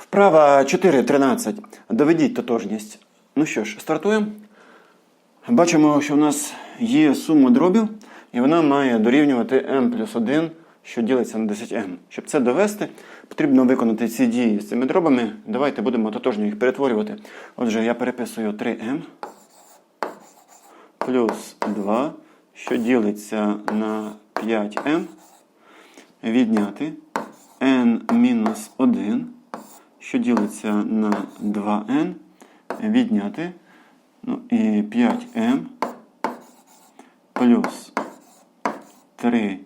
Вправа 4.13. Доведіть тотожність. Ну що ж, стартуємо. Бачимо, що в нас є сума дробів, і вона має дорівнювати m плюс 1, що ділиться на 10m. Щоб це довести, потрібно виконати ці дії з цими дробами. Давайте будемо тотожні їх перетворювати. Отже, я переписую 3m плюс 2, що ділиться на 5m, відняти n мінус 1, що ділиться на 2n, відняти. Ну і 5m плюс 3n,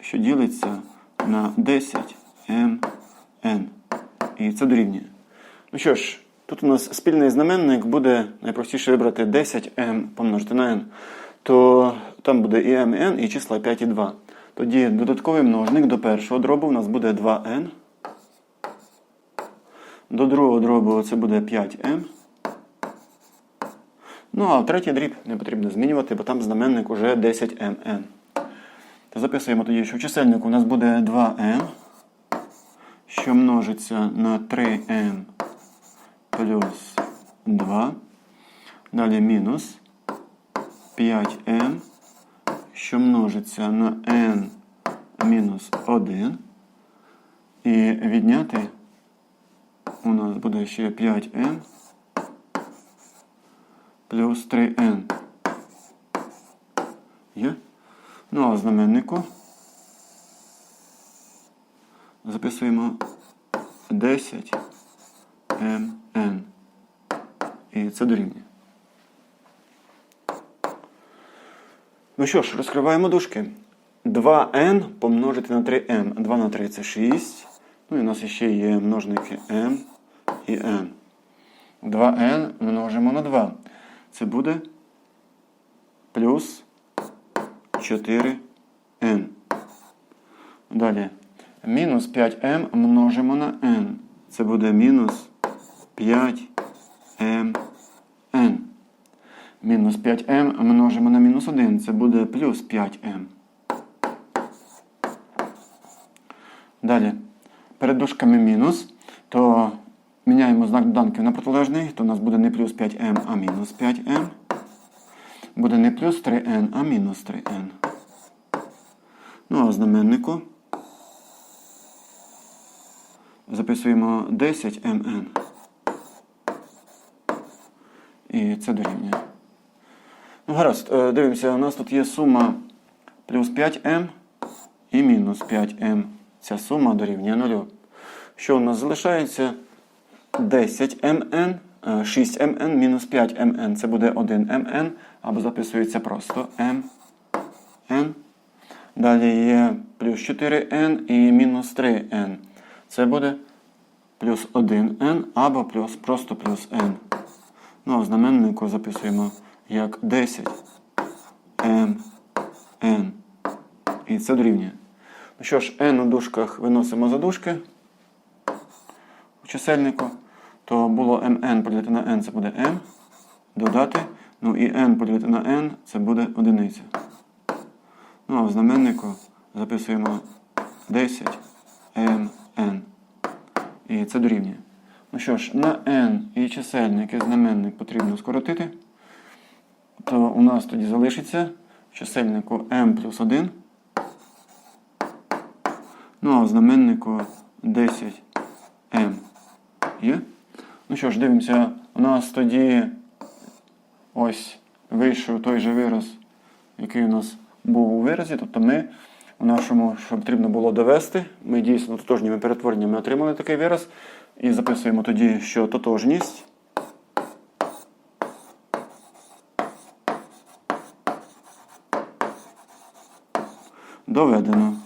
що ділиться на 10mn. І це дорівнює. Ну що ж, тут у нас спільний знаменник буде найпростіше вибрати 10m помножити на n. То там буде і m, і n, і числа 5 і 2. Тоді додатковий множник до першого дробу у нас буде 2n. До другого дробу це буде 5m. Ну, а третій дріб не потрібно змінювати, бо там знаменник уже 10mn. То записуємо тоді, що в чисельнику у нас буде 2m, що множиться на 3m плюс 2. Далі мінус 5m, що множиться на n мінус 1. І відняти у нас буде ще 5n плюс 3n. Є? Ну, а знаменнику записуємо 10 mn. І це дорівнює. Ну що ж, розкриваємо дужки. 2n помножити на 3m. 2 на 3 це 6. Ну і у нас ще є множники m і n. 2n множимо на 2. Це буде плюс 4n. Далі. Мінус 5m множимо на n. Це буде мінус 5mn. Мінус 5m множимо на мінус 1. Це буде плюс 5m. Далі. Перед дужками мінус, то міняємо знак доданків на протилежний, то у нас буде не плюс 5m, а мінус 5m. Буде не плюс 3n, а мінус 3n. Ну, а в знаменнику записуємо 10mn. І це дорівнює. Ну, гаразд, е, дивимося, у нас тут є сума плюс 5m і мінус 5m. Ця сума дорівнює 0. Що у нас залишається? 10mn, 6mn мінус 5mn. Це буде 1mn, або записується просто mn. Далі є плюс 4n і мінус 3n. Це буде плюс 1n або плюс, просто плюс n. Ну, а в знаменнику записуємо як 10 mn. І це дорівнює. Ну що ж, n у дужках виносимо за дужки у чисельнику, то було mn поділити на n, це буде m. Додати. Ну і n поділити на n, це буде одиниця. Ну а в знаменнику записуємо 10 mn. І це дорівнює. Ну що ж, на n і чисельник і знаменник потрібно скоротити. То у нас тоді залишиться в чисельнику m плюс 1. Ну, а в знаменнику 10m. Є? Ну що ж, дивимося, у нас тоді ось вийшов той же вираз, який у нас був у виразі. Тобто ми у нашому, що потрібно було довести, ми дійсно тотожніми перетвореннями отримали такий вираз. І записуємо тоді, що тотожність. Доведено.